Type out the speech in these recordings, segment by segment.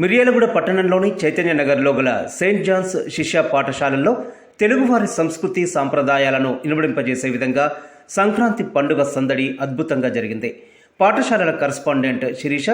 మిర్యాలగూడ పట్టణంలోని చైతన్య నగర్లో గల సెయింట్ జాన్స్ శిష్య పాఠశాలల్లో తెలుగువారి సంస్కృతి సాంప్రదాయాలను ఇనుమడింపజేసే విధంగా సంక్రాంతి పండుగ సందడి అద్భుతంగా జరిగింది. పాఠశాలల కరస్పాండెంట్ శిరీష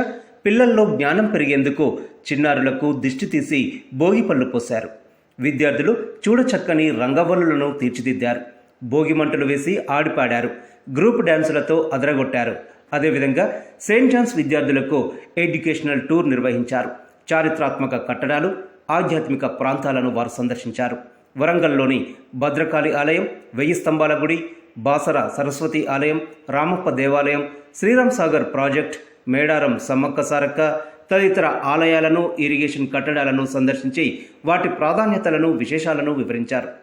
పిల్లల్లో జ్ఞానం పెరిగేందుకు చిన్నారులకు దిష్టి తీసి భోగి పళ్ళు పోశారు. విద్యార్థులు చూడచక్కని రంగవల్లులను తీర్చిదిద్దారు. భోగి మంటలు వేసి ఆడిపాడారు. గ్రూప్ డ్యాన్సులతో అదరగొట్టారు. అదేవిధంగా సెయింట్ జాన్స్ విద్యార్థులకు ఎడ్యుకేషనల్ టూర్ నిర్వహించారు. చారిత్రాత్మక కట్టడాలు ఆధ్యాత్మిక ప్రాంతాలను వారు సందర్శించారు. వరంగల్లోని భద్రకాళి ఆలయం వెయ్యి స్తంభాల గుడి బాసర సరస్వతి ఆలయం రామప్ప దేవాలయం శ్రీరామ్ సాగర్ ప్రాజెక్ట్ మేడారం సమ్మక్క సారక్క తదితర ఆలయాలను ఇరిగేషన్ కట్టడాలను సందర్శించి వాటి ప్రాధాన్యతలను విశేషాలను వివరించారు.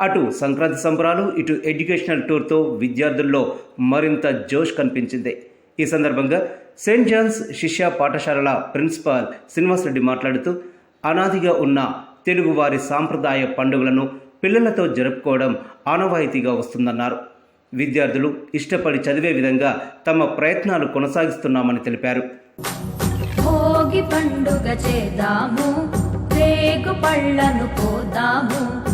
అటు సంక్రాంతి సంబరాలు ఇటు ఎడ్యుకేషనల్ టూర్తో విద్యార్థుల్లో మరింత జోష్ కనిపించింది. ఈ సందర్భంగా సెయింట్ జాన్స్ శిష్య పాఠశాలల ప్రిన్సిపాల్ శ్రీనివాసరెడ్డి మాట్లాడుతూ అనాదిగా ఉన్న తెలుగువారి సాంప్రదాయ పండుగలను పిల్లలతో జరుపుకోవడం ఆనవాయితీగా వస్తుందన్నారు. విద్యార్థులు ఇష్టపడి చదివే విధంగా తమ ప్రయత్నాలు కొనసాగిస్తున్నామని తెలిపారు. భోగి పండుగ చేద్దాము రేగు పళ్ళను పోదాము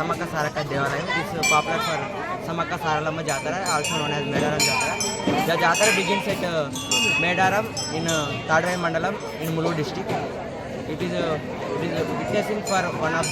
Visiting Samaka Saraka Devalayam. It's uh, popular for Samaka Saralama Jatara, also known as Medaram Jatara. The Jatara begins at uh, Medaram in uh, Tadwai Mandalam in Mulu district. It is, uh, it is uh, witnessing for one of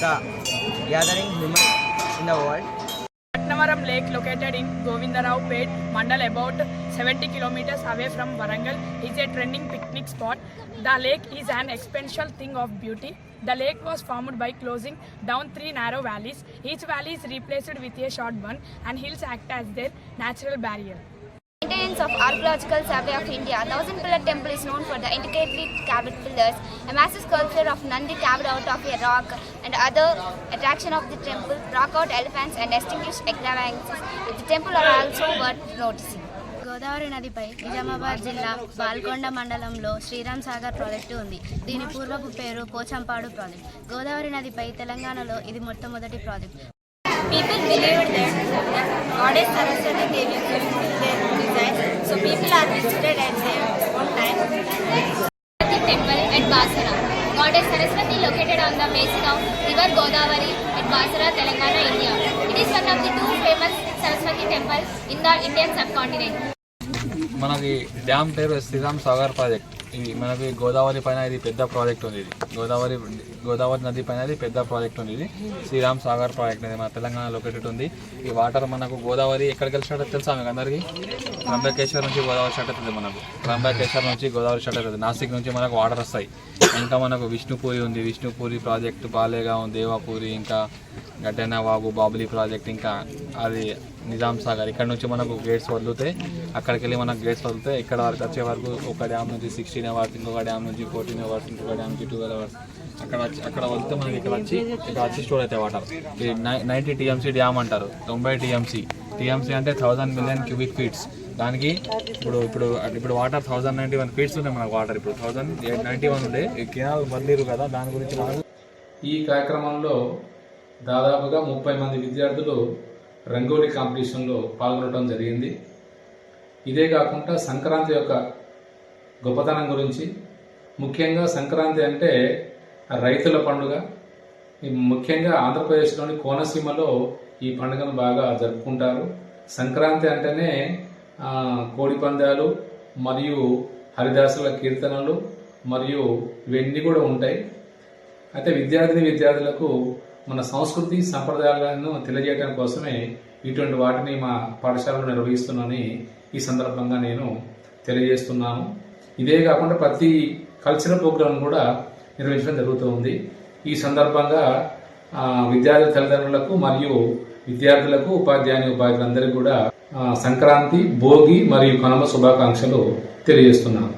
Patnavaram Lake, located in Govindarao Pet Mandal, about 70 kilometers away from Varangal, is a trending picnic spot. The lake is an exponential thing of beauty. The lake was formed by closing down three narrow valleys. Each valley is replaced with a short one, and hills act as their natural barrier. Maintenance of Archaeological Survey of India, Thousand Pillar Temple is known for the intricately carved pillars, a massive sculpture of Nandi carved out of a rock, and other attraction of the temple, rock out elephants and distinguished extravagances. The temple are also worth noticing. Godavari నదిపై నిజామాబాద్ జిల్లా బాల్కొండ మండలంలో Sriram Sagar project ఉంది దీని పూర్వపు పేరు Pochampadu project Godavari నదిపై తెలంగాణలో ఇది మొట్టమొదటి project People believed that goddess Saraswati Devi fulfilled their desires, so people are visited at their own time. temple at Basara. Goddess Saraswati located on the basin of river Godavari at Basara, Telangana, India. It is one of the two famous Saraswati temples in the Indian subcontinent. మనకి dam పేరు Sriram Sagar project ఇది మనకి గోదావరి పైన ఇది పెద్ద project ఉంది ఇది. గోదావరి గోదావరి నది పైన ఇది పెద్ద ప్రాజెక్ట్ ఉంది ఇది. శ్రీరామ్ సాగర్ ప్రాజెక్ట్ అనేది మన తెలంగాణ లొకేటెడ్ ఉంది. ఈ వాటర్ మనకు గోదావరి ఎక్కడికి వెళ్ళినట్టు తెలుసా మీకు అందరికీ? త్రంబకేశ్వర్ నుంచి గోదావరి షట్ అవుతుంది మనకు. త్రంబకేశ్వర్ నుంచి గోదావరి షట్ అవుతుంది నాసిక్ నుంచి మనకు వాటర్ వస్తాయి. ఇంకా మనకు విష్ణుపూరి ఉంది. విష్ణుపూరి ప్రాజెక్ట్ బాలేగాం దేవాపూరి ఇంకా గడ్డెన వాగు బాబులి ప్రాజెక్ట్ ఇంకా అది నిజాం సాగర్. ఇక్కడ నుంచి మనకు గేట్స్ వదిలితే అక్కడికి వెళ్ళి మనకు గేట్స్ వదిలితే ఇక్కడ వరకు వచ్చే వరకు ఒక డ్యామ్ నుంచి సిక్స్టీన్ అవర్స్ ఇంకొక డ్యామ్ నుంచి ఫోర్టీన్ అవర్స్ ఇంకొక డ్యామ్ నుంచి ట్వెల్వ్ అవర్స్ అక్కడ వచ్చి అక్కడ వదిలితే మనకి ఇక్కడ వచ్చి ఇక్కడ వచ్చి స్టోర్ అవుతాయి వాటర్. ఇది నైంటీ టీఎంసీ డ్యామ్ అంటారు. తొంభై టీఎంసీ టీఎంసీ అంటే థౌసండ్ మిలియన్ క్యూబిక్ ఫీట్స్ దానికి ఇప్పుడు ఇప్పుడు ఇప్పుడు water thousand ninety one feets ఉన్నాయి మనకు వాటర్ ఇప్పుడు. థౌసండ్ నైంటీ వన్ ఉండే. ఈ కెనాల్ కదా దాని గురించి మనకు ఈ కార్యక్రమంలో దాదాపుగా ముప్పై మంది విద్యార్థులు రంగోలీ కాంపిటీషన్లో పాల్గొనడం జరిగింది. ఇదే కాకుండా సంక్రాంతి యొక్క గొప్పతనం గురించి ముఖ్యంగా సంక్రాంతి అంటే రైతుల పండుగ. ముఖ్యంగా ఆంధ్రప్రదేశ్లోని కోనసీమలో ఈ పండుగను బాగా జరుపుకుంటారు. సంక్రాంతి అంటేనే కోడి పందాలు మరియు హరిదాసుల కీర్తనలు మరియు ఇవన్నీ కూడా ఉంటాయి. అయితే విద్యార్థిని విద్యార్థులకు మన సంస్కృతి సంప్రదాయాలను తెలియజేయడం కోసమే ఇటువంటి వాటిని మా పాఠశాలలో నిర్వహిస్తున్నానని ఈ సందర్భంగా నేను తెలియజేస్తున్నాను. ఇదే కాకుండా ప్రతి కల్చరల్ ప్రోగ్రాం కూడా నిర్వహించడం జరుగుతూ ఉంది. ఈ సందర్భంగా విద్యార్థుల విద్యార్థి తల్లిదండ్రులకు మరియు విద్యార్థులకు ఉపాధ్యాయుని ఉపాధ్యాయులందరికీ కూడా సంక్రాంతి భోగి మరియు కనుమ శుభాకాంక్షలు తెలియజేస్తున్నాను.